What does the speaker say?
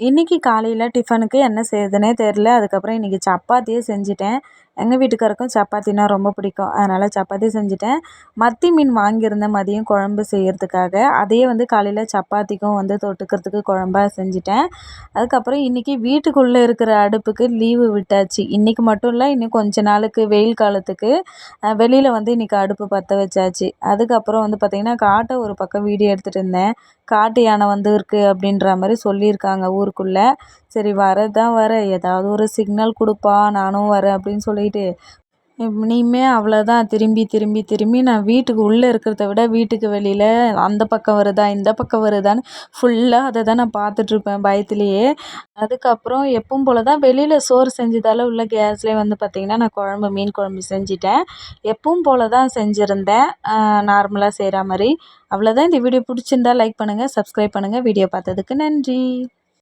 இன்றைக்கி காலையில் டிஃபனுக்கு என்ன செய்கிறதுனே தெரில அதுக்கப்புறம் இன்றைக்கி சப்பாத்தியே செஞ்சுட்டேன். எங்கள் வீட்டுக்காருக்கும் சப்பாத்தினா ரொம்ப பிடிக்கும். அதனால் சப்பாத்தி செஞ்சுட்டேன். மத்தி மீன் வாங்கியிருந்தேன் மதியம் குழம்பு செய்கிறதுக்காக அதையே வந்து காலையில் சப்பாத்திக்கும் வந்து தொட்டுக்கிறதுக்கு குழம்பா செஞ்சுட்டேன். அதுக்கப்புறம் இன்றைக்கி வீட்டுக்குள்ளே இருக்கிற அடுப்புக்கு லீவு விட்டாச்சு. இன்றைக்கி மட்டும் இல்லை இன்னும் கொஞ்ச நாளுக்கு வெயில் காலத்துக்கு வெளியில் வந்து இன்றைக்கி அடுப்பு பற்ற வச்சாச்சு. அதுக்கப்புறம் வந்து பார்த்திங்கன்னா காட்டை ஒரு பக்கம் வீடியோ எடுத்துகிட்டு இருந்தேன். காட்டு யானை வந்து இருக்குது அப்படின்ற மாதிரி சொல்லியிருக்காங்க ஊருக்குள்ளே. சரி வரதான் வர. ஏதாவது ஒரு சிக்னல் கொடுப்பா நானும் வரேன் அப்படின்னு சொல்லிட்டு. இனிமே அவ்வளோதான் திரும்பி திரும்பி திரும்பி நான் வீட்டுக்கு உள்ளே இருக்கிறத விட வீட்டுக்கு வெளியில் அந்த பக்கம் வருதா இந்த பக்கம் வருதான்னு ஃபுல்லாக அதை தான் நான் பார்த்துட்ருப்பேன் பயத்துலேயே. அதுக்கப்புறம் எப்பவும் போல் தான் வெளியில் சோறு செஞ்சதால் உள்ள கேஸ்லேயே வந்து பார்த்திங்கன்னா நான் குழம்பு மீன் குழம்பு செஞ்சுட்டேன். எப்பவும் போல் தான் செஞ்சுருந்தேன் நார்மலாக செய்கிற மாதிரி. அவ்வளோதான் இந்த வீடியோ பிடிச்சிருந்தா லைக் பண்ணுங்கள் சப்ஸ்கிரைப் பண்ணுங்கள் வீடியோ பார்த்ததுக்கு நன்றி.